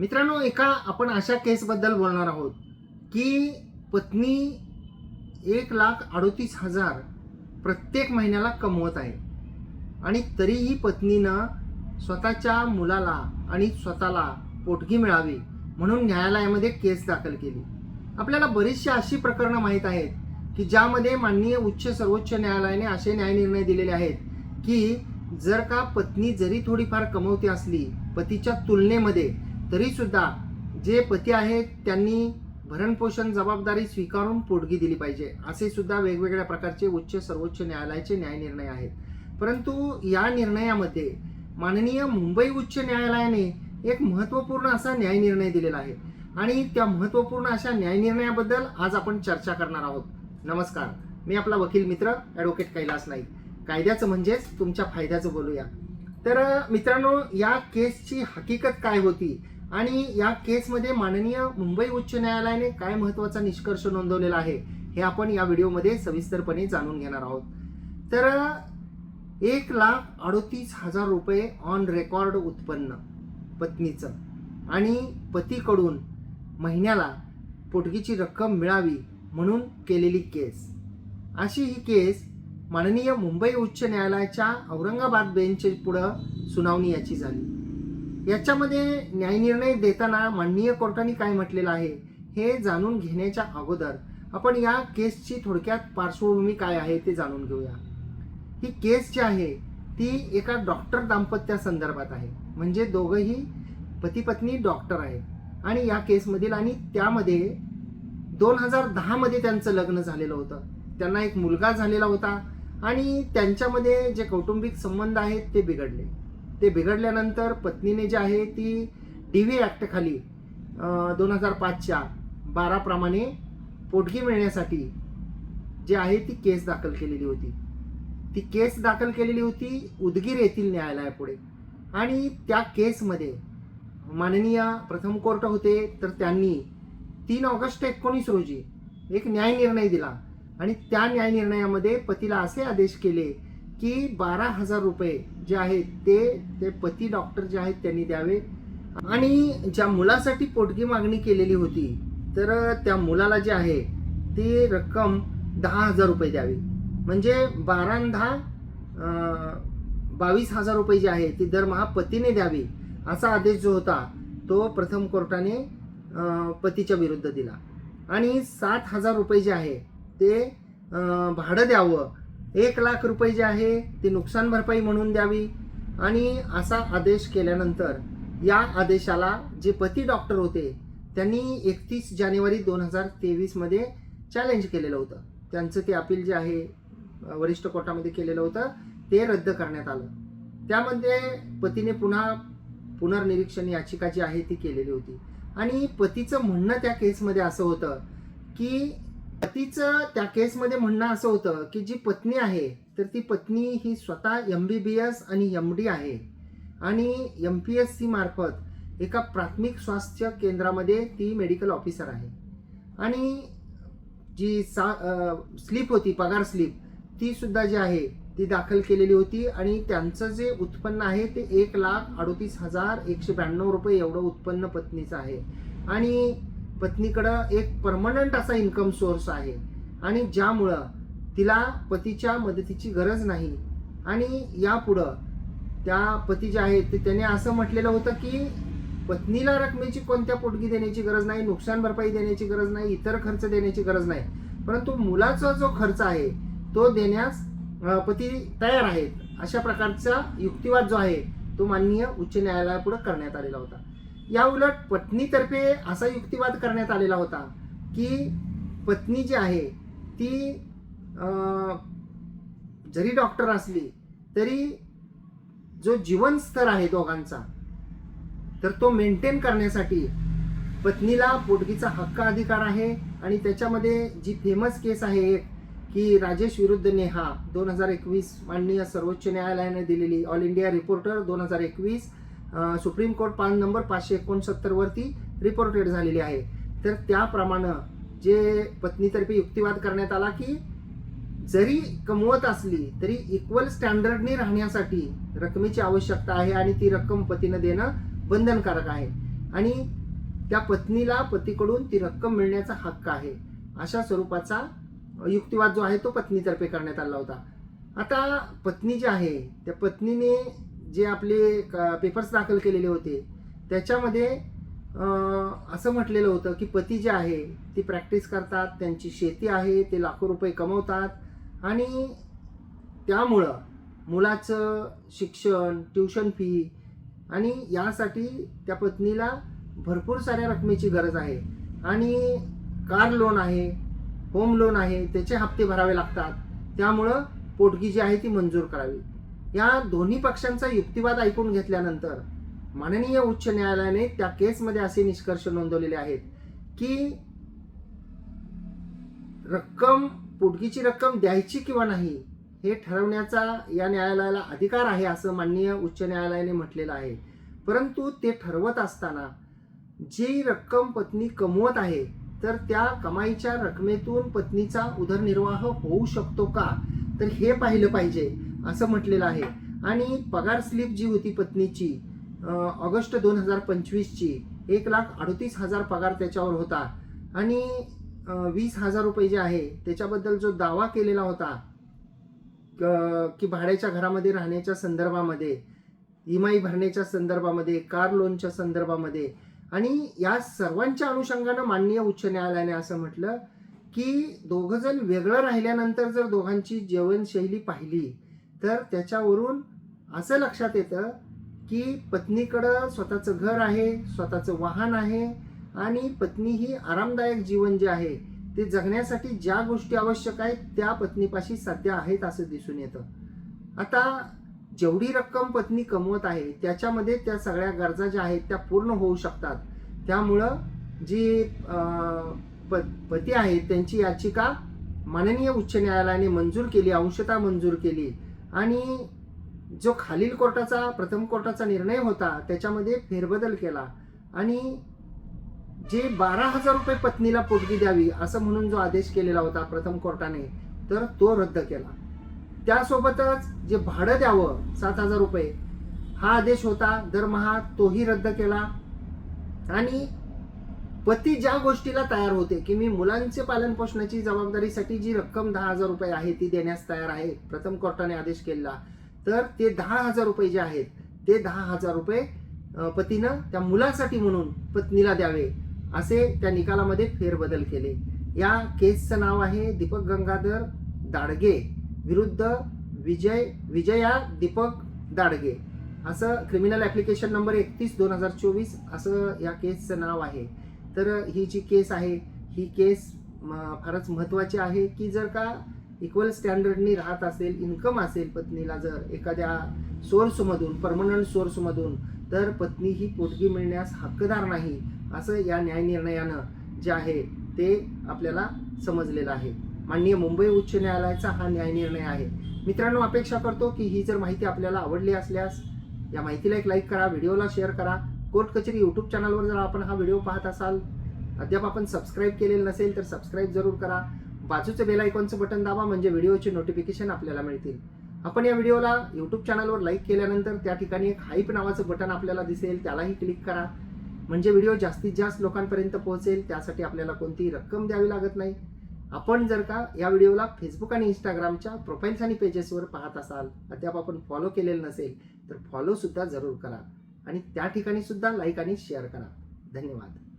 मित्रांनो एका आपण अशा केसबद्दल बोलणार आहोत की पत्नी एक लाख अडोतीस हजार प्रत्येक महिन्याला कमवत आहे. आणि तरीही पत्नीनं स्वतःच्या मुलाला आणि स्वतःला पोटगी मिळावी म्हणून न्यायालयामध्ये केस दाखल केली. आपल्याला बरीचशी अशी प्रकरणं माहीत आहेत की ज्यामध्ये माननीय उच्च सर्वोच्च न्यायालयाने असे न्यायनिर्णय दिलेले आहेत की जर का पत्नी जरी थोडीफार कमवती असली पतीच्या तुलनेमध्ये तरीसुद्धा जे पती आहेत त्यांनी भरणपोषण जबाबदारी स्वीकारून पोटगी दिली पाहिजे. असे सुद्धा वेगवेगळ्या प्रकारचे उच्च सर्वोच्च न्यायालयाचे न्यायनिर्णय आहेत. परंतु या निर्णयामध्ये माननीय मुंबई उच्च न्यायालयाने एक महत्त्वपूर्ण असा न्यायनिर्णय दिलेला आहे. आणि त्या महत्त्वपूर्ण अशा न्यायनिर्णयाबद्दल आज आपण चर्चा करणार आहोत. नमस्कार. मी आपला वकील मित्र ॲडव्होकेट कैलास नाईक. कायद्याचं म्हणजेच तुमच्या फायद्याचं बोलूया. तर मित्रांनो या केसची हकीकत काय होती? आणि या केसमध्ये माननीय मुंबई उच्च न्यायालयाने काय महत्त्वाचा निष्कर्ष नोंदवलेला आहे हे आपण या व्हिडिओमध्ये सविस्तरपणे जाणून घेणार आहोत. तर एक लाख अडोतीस हजार रुपये ऑन रेकॉर्ड उत्पन्न पत्नीचं. आणि पतीकडून महिन्याला पोटगीची रक्कम मिळावी म्हणून केलेली केस. अशी ही केस माननीय मुंबई उच्च न्यायालयाच्या औरंगाबाद बेंच पुढं सुनावणी याची झाली. याच्यामध्ये न्यायनिर्णय देताना माननीय कोर्टाने काय म्हटलेलं आहे हे जाणून घेण्याच्या अगोदर आपण या केसची थोडक्यात पार्श्वभूमी काय आहे ते जाणून घेऊया. ही केस जी आहे ती एका डॉक्टर दाम्पत्या संदर्भात आहे. म्हणजे दोघंही पती पत्नी डॉक्टर आहेत. आणि या केसमधील आणि त्यामध्ये दोन हजार दहामध्ये त्यांचं लग्न झालेलं होतं. त्यांना एक मुलगा झालेला होता आणि त्यांच्यामध्ये जे कौटुंबिक संबंध आहेत ते बिघडले. ते बिघडल्यानंतर पत्नीने जे आहे ती डी व्ही ॲक्टखाली दोन हजार पाचच्या बाराप्रमाणे पोटगी मिळण्यासाठी जे आहे ती केस दाखल केलेली होती. ती केस दाखल केलेली होती उदगीर येथील न्यायालयापुढे. आणि त्या केसमध्ये माननीय प्रथम कोर्ट होते तर त्यांनी तीन ऑगस्ट एकोणीस रोजी एक न्यायनिर्णय दिला. आणि त्या न्यायनिर्णयामध्ये पतीला असे आदेश केले की बारा हजार रुपये जे आहेत ते ते पती डॉक्टर जे आहेत त्यांनी द्यावे. आणि ज्या मुलासाठी पोटगी मागणी केलेली होती तर त्या मुलाला जे आहे ती रक्कम दहा हजार रुपये द्यावी. म्हणजे बारा दहा बावीस हजार रुपये जे आहे ती दरमहा पतीने द्यावी असा आदेश जो होता तो प्रथम कोर्टाने पतीच्या विरुद्ध दिला. आणि सात हजार रुपये जे आहे ते भाडं द्यावं एक लाख रुपये जे आहे ते नुकसान भरपाई म्हणून द्यावी. आणि असा आदेश केल्यानंतर या आदेशाला जे पती डॉक्टर होते त्यांनी एकतीस जानेवारी दोन हजार तेवीसमध्ये चॅलेंज केलेलं होतं. त्यांचं ते अपील जे आहे वरिष्ठ कोर्टामध्ये केलेलं होतं ते रद्द करण्यात आलं. त्यामध्ये पतीने पुन्हा पुनर्निरीक्षण याचिका जी आहे ती केलेली होती. आणि पतीचं म्हणणं त्या केसमध्ये असं होतं की पतीचं त्या केसमध्ये म्हणणं असं होतं की जी पत्नी आहे तर ती पत्नी ही स्वतः एम बी बी एस आणि एम डी आहे. आणि एम पी एस सी मार्फत एका प्राथमिक स्वास्थ्य केंद्रामध्ये ती मेडिकल ऑफिसर आहे. आणि जी सा स्लीप होती पगार स्लीप ती सुद्धा जी आहे ती दाखल केलेली होती आणि त्यांचं जे उत्पन्न आहे ते एक लाख अडोतीस हजार एकशे ब्याण्णव रुपये एवढं उत्पन्न पत्नीचं आहे. आणि पत्नीकडं एक परमनंट असा इन्कम सोर्स आहे. आणि ज्यामुळं तिला पतीच्या मदतीची गरज नाही. आणि यापुढं त्या पती जे आहेत ते त्याने असं म्हटलेलं होतं की पत्नीला रकमेची कोणत्या पोटगी देण्याची गरज नाही नुकसान भरपाई देण्याची गरज नाही इतर खर्च देण्याची गरज नाही. परंतु मुलाचा जो खर्च आहे तो देण्यास पती तयार आहेत. अशा प्रकारचा युक्तिवाद जो आहे तो माननीय उच्च न्यायालयापुढे करण्यात आलेला होता. या उलट पत्नीतर्फे असा युक्तिवाद करण्यात आलेला होता की पत्नी जी आहे ती जरी डॉक्टर असली तरी जो जीवन स्तर आहे दोघांचा तर तो मेंटेन करण्यासाठी पत्नीला पोटगीचा हक्क अधिकार आहे आणि त्याच्यामध्ये जी फेमस केस आहे एक की राजेश विरुद्ध नेहा दोन हजार एकवीस माननीय सर्वोच्च न्यायालयाने दिलेली ऑल इंडिया रिपोर्टर दोन हजार एकवीस सुप्रीम कोर्ट पान नंबर पाचशे एकोणसत्तर वरती रिपोर्टेड झालेली आहे. तर त्याप्रमाणे जे पत्नीतर्फे युक्तिवाद करण्यात आला की जरी कमवत असली तरी इक्वल स्टँडर्डने राहण्यासाठी रकमेची आवश्यकता आहे आणि ती रक्कम पतीनं देणं बंधनकारक आहे. आणि त्या पत्नीला पतीकडून ती रक्कम मिळण्याचा हक्क आहे. अशा स्वरूपाचा युक्तिवाद जो आहे तो पत्नीतर्फे करण्यात आला होता. आता पत्नी जी आहे त्या पत्नीने जे आपले पेपर्स दाखल केलेले होते त्याच्यामध्ये असं म्हटलेलं होतं की पती जे आहे ती प्रॅक्टिस करतात त्यांची शेती आहे ते लाखो रुपये कमवतात आणि त्यामुळं मुलाचं शिक्षण ट्युशन फी आणि यासाठी त्या पत्नीला भरपूर साऱ्या रकमेची गरज आहे. आणि कार लोन आहे होम लोन आहे त्याचे हप्ते भरावे लागतात. त्यामुळं पोटगी जी आहे ती मंजूर करावी. या दोन्ही पक्षांचा युक्तिवाद ऐकून घेतल्यानंतर माननीय उच्च न्यायालयाने त्या केसमध्ये असे निष्कर्ष नोंदवलेले आहेत की रक्कम पोटगीची रक्कम द्यायची किंवा नाही हे ठरवण्याचा या न्यायालयाला अधिकार आहे असं माननीय उच्च न्यायालयाने म्हटलेलं आहे. परंतु ते ठरवत असताना जी रक्कम पत्नी कमवत आहे तर त्या कमाईच्या रकमेतून पत्नीचा उदरनिर्वाह होऊ शकतो का? तर हे पाहिलं पाहिजे. असं म्हटलेलं आहे. आणि पगार स्लिप जी होती पत्नीची ऑगस्ट दोन हजार पंचवीसची एक लाख अडतीस हजार पगार त्याच्यावर होता. आणि वीस हजार रुपये जे आहे त्याच्याबद्दल जो दावा केलेला होता की भाड्याच्या घरामध्ये राहण्याच्या संदर्भामध्ये इमाई भरण्याच्या संदर्भामध्ये कार लोनच्या संदर्भामध्ये आणि या सर्वांच्या अनुषंगानं माननीय उच्च न्यायालयाने असं म्हटलं की दोघं जण वेगळं राहिल्यानंतर जर दोघांची जीवनशैली पाहिली तर त्याच्यावरून असं लक्षात येतं की पत्नीकडं स्वतःचं घर आहे स्वतःचं वाहन आहे आणि पत्नी ही आरामदायक जीवन जे आहे ते जगण्यासाठी ज्या गोष्टी आवश्यक आहेत त्या पत्नीपाशी सध्या आहेत असं दिसून येतं. आता जेवढी रक्कम पत्नी कमवत आहे त्याच्यामध्ये त्या सगळ्या गरजा ज्या आहेत त्या पूर्ण होऊ शकतात. त्यामुळं जी प- पती आहेत त्यांची याचिका माननीय उच्च न्यायालयाने मंजूर केली अंशता मंजूर केली. आणि जो खालील कोर्टाचा प्रथम कोर्टाचा निर्णय होता त्याच्यामध्ये फेरबदल केला. आणि जे बारा हजार रुपये पत्नीला पोटगी द्यावी असं म्हणून जो आदेश केलेला होता प्रथम कोर्टाने तर तो रद्द केला. त्यासोबतच जे भाडं द्यावं सात हजार रुपये हा आदेश होता. दरमहा तोही रद्द केला. आणि पती ज्या गोष्टीला तयार होते की मी मुलांचे पालन पोषणाची जबाबदारीसाठी जी रक्कम दहा हजार रुपये आहे ती देण्यास तयार आहे प्रथम कोर्टाने आदेश केला तर ते दहा हजार रुपये जे आहेत ते दहा हजार रुपये पतीनं त्या मुलासाठी म्हणून पत्नीला द्यावे असे त्या निकालामध्ये फेरबदल केले. या केसचं नाव आहे दीपक गंगाधर दाडगे विरुद्ध विजय विजया दीपक दाडगे. असं क्रिमिनल ॲप्लिकेशन नंबर एकतीस दोन हजार चोवीस असं या केसचं नाव आहे. तर ही जी केस आहे ही केस म, फारच महत्त्वाची आहे की जर का इक्वल स्टँडर्डनी राहत असेल इन्कम असेल पत्नीला जर एखाद्या सोर्समधून परमनंट सोर्समधून तर पत्नी ही पोटगी मिळण्यास हक्कदार नाही असं या न्यायनिर्णयानं जे आहे ते आपल्याला समजलेलं आहे. माननीय मुंबई उच्च न्यायालयाचा हा न्यायनिर्णय आहे. मित्रांनो अपेक्षा करतो की ही जर माहिती आपल्याला आवडली असल्यास या माहितीला एक लाईक करा व्हिडिओला शेअर करा. कोर्ट कचेरी यूट्यूब चॅनलवर जर आपण हा व्हिडिओ पाहत असाल अद्याप आपण सबस्क्राईब केलेलं नसेल तर सबस्क्राईब जरूर करा. बाजूचं बेल आयकॉनचं बटन दाबा म्हणजे व्हिडिओचे नोटिफिकेशन आपल्याला मिळतील. आपण या व्हिडिओला यूट्यूब चॅनलवर लाईक केल्यानंतर त्या ठिकाणी एक हाईप नावाचं बटन आपल्याला दिसेल त्यालाही क्लिक करा. म्हणजे व्हिडिओ जास्तीत जास्त लोकांपर्यंत पोहोचेल त्यासाठी आपल्याला कोणतीही रक्कम द्यावी लागत नाही. आपण जर का या व्हिडिओला फेसबुक आणि इंस्टाग्रामच्या प्रोफाईल्स आणि पेजेसवर पाहत असाल अद्याप आपण फॉलो केलेलं नसेल तर फॉलोसुद्धा जरूर करा. आणि त्या ठिकाणी सुद्धा लाईक आणि शेअर करा. धन्यवाद.